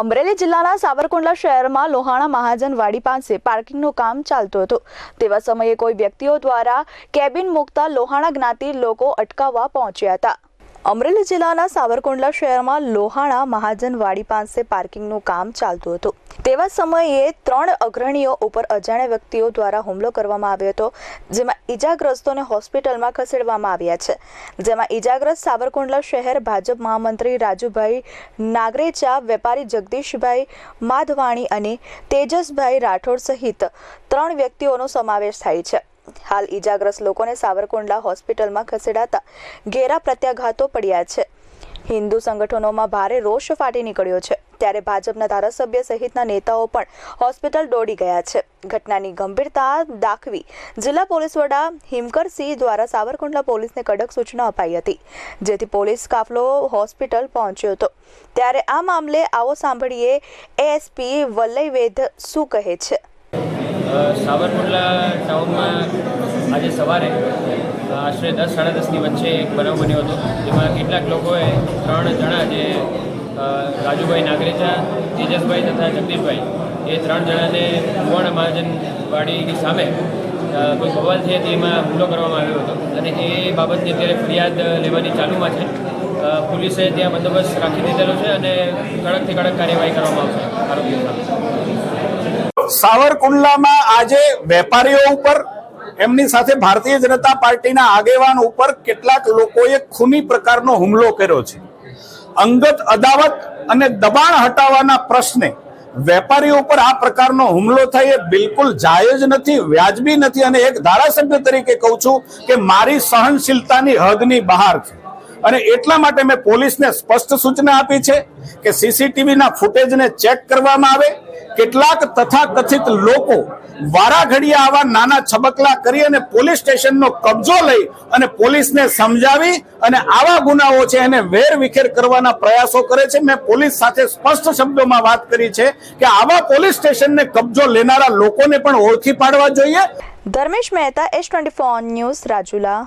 અમરેલી જિલ્લાના સાવરકુંડલા શહેરમાં લોહાણા મહાજન વાડી પાસે પાર્કિંગનું કામ ચાલતું હતું. તેવા સમયે કોઈ વ્યક્તિઓ દ્વારા કેબિન મૂકતા લોહાણા જ્ઞાતિ લોકો અટકાવવા પહોંચ્યા હતા. અમરેલી જિલ્લાના સાવરકુંડલા શહેરમાં લોહાણા મહાજન વાડી પાસે પાર્કિંગનું કામ ચાલતું હતું. તેવા સમયે ત્રણ અગ્રણીઓ ઉપર અજાણ્યા વ્યક્તિઓ દ્વારા હુમલો કરવામાં આવ્યો હતો, જેમાં ઈજાગ્રસ્તોને હોસ્પિટલમાં ખસેડવામાં આવ્યા છે. જેમાં ઈજાગ્રસ્ત સાવરકુંડલા શહેર ભાજપ મહામંત્રી રાજુભાઈ નાગરેચા, વેપારી જગદીશભાઈ માધવાણી અને તેજસભાઈ રાઠોડ સહિત ત્રણ વ્યક્તિઓનો સમાવેશ થાય છે. હાલ ઈજાગ્રસ્ત લોકોને સાવરકુંડલા હોસ્પિટલમાં ખસેડાતા ઘેરા પ્રત્યાઘાતો પડ્યા છે. હિન્દુ સંગઠનોમાં ભારે રોષ ફાટી નીકળ્યો છે. ત્યારે ભાજપના ધારાસભ્ય સહિતના નેતાઓ પણ હોસ્પિટલ દોડી ગયા છે. ઘટનાની ગંભીરતા દાખવી જિલ્લા પોલીસ વડા હિમકરસિંહ દ્વારા સાવરકુંડલા પોલીસને કડક સૂચના અપાઈ હતી, જેથી પોલીસ કાફલો હોસ્પિટલ પહોંચ્યો હતો. ત્યારે આ મામલે આવો સાંભળીએ એએસપી વલ્લયવેદ શું કહે છે. સાવરકુંડલા ટાઉનમાં આજે સવારે આશરે દસ, સાડા દસની વચ્ચે એક બનાવ બન્યો હતો, જેમાં કેટલાક લોકોએ ત્રણ જણા જે રાજુભાઈ નાગરેચા, તેજસભાઈ તથા જગદીશભાઈ, એ ત્રણ જણાને કુવાણા મહાજનવાડીની સામે કોઈ બવાલ છે તેમાં હુમલો કરવામાં આવ્યો હતો. અને એ બાબતની અત્યારે ફરિયાદ લેવાની ચાલુમાં છે. પોલીસે ત્યાં બંદોબસ્ત રાખી દીધેલો છે અને કડકથી કડક કાર્યવાહી કરવામાં આવશે. આરોપીઓ સામે સાવરકુંડલામાં આજે વેપારીઓ ઉપર, એમની સાથે ભારતીય જનતા પાર્ટીના આગેવાન ઉપર કેટલાક લોકોએ ખૂની પ્રકારનો હુમલો કર્યો છે. અંગત અદાવત અને દબાણ હટાવવાના પ્રશ્ને વેપારીઓ ઉપર આ પ્રકારનો હુમલો થાય એ બિલકુલ જાયજ નથી, વ્યાજબી નથી. અને એક ધારાસભ્ય તરીકે કહું છું કે મારી સહનશીલતાની હદની બહાર છે. અને એટલા માટે મેં પોલીસને સ્પષ્ટ સૂચના આપી છે કે સીસીટીવીના ફૂટેજને ચેક કરવામાં આવે. કેટલાક તથાકથિત લોકો વારાઘડિયા આવા નાના છબકલા કરી અને પોલીસ સ્ટેશનનો કબજો લઈ અને પોલીસને સમજાવી અને આવા ગુનાઓ છે એને વેર વિખેર કરવાના પ્રયાસો કરે છે. મેં પોલીસ સાથે સ્પષ્ટ શબ્દોમાં વાત કરી છે કે આવા પોલીસ સ્ટેશનને કબજો લેનારા લોકોને પણ ઓળખી પાડવા જોઈએ. Dharmesh Mehta S twenty four news Rajula.